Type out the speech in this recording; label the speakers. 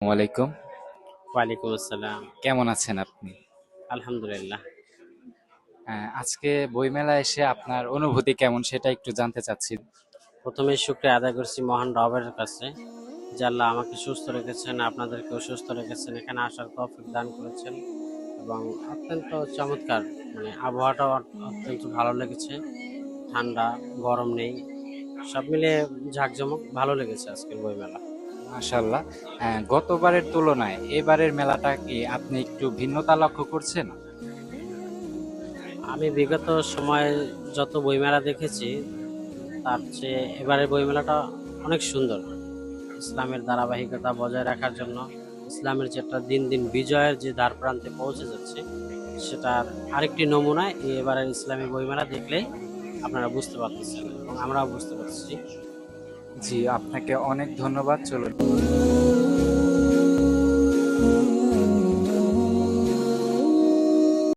Speaker 1: ওয়ালাইকুম
Speaker 2: ওয়ালাইকুম আসসালাম।
Speaker 1: কেমন আছেন আপনি?
Speaker 2: আলহামদুলিল্লাহ।
Speaker 1: আহ, আজকে বইমেলা এসে আপনার অনুভূতি কেমন সেটা একটু জানতে চাচ্ছি।
Speaker 2: প্রথমে শুক্রিয়া আদায় করছি মহান রবের কাছে যে আল্লাহ আমাকে সুস্থ রেখেছেন আপনাদেরকেও সুস্থ রেখেছেন এখানে আসার তৌফিক দান করেছেন এবং অত্যন্ত চমৎকার মানে আবহাওয়াটাও অত্যন্ত ভালো লেগেছে ঠান্ডা গরম নেই সব মিলিয়ে ঝাঁকজমক ভালো লেগেছে আজকের বইমেলা।
Speaker 1: মাশাল্লাহ গতবারের তুলনায় এবারের মেলাটা কি আপনি একটু ভিন্নতা লক্ষ্য করছেন?
Speaker 2: আমি বিগত সময়ে যত বইমেলা দেখেছি, তার চেয়ে এবারের বইমেলাটা অনেক সুন্দর। ইসলামের ধারাবাহিকতা বজায় রাখার জন্য ইসলামের যেটা দিন দিন বিজয়ের যে দ্বার প্রান্তে পৌঁছে যাচ্ছে, সেটার আরেকটি নমুনা এবারের ইসলামী বইমেলা দেখলে আপনারা বুঝতে পারতেছেন এবং আমরাও বুঝতে পারছি
Speaker 1: জি আপনাকে অনেক ধন্যবাদ চলুন।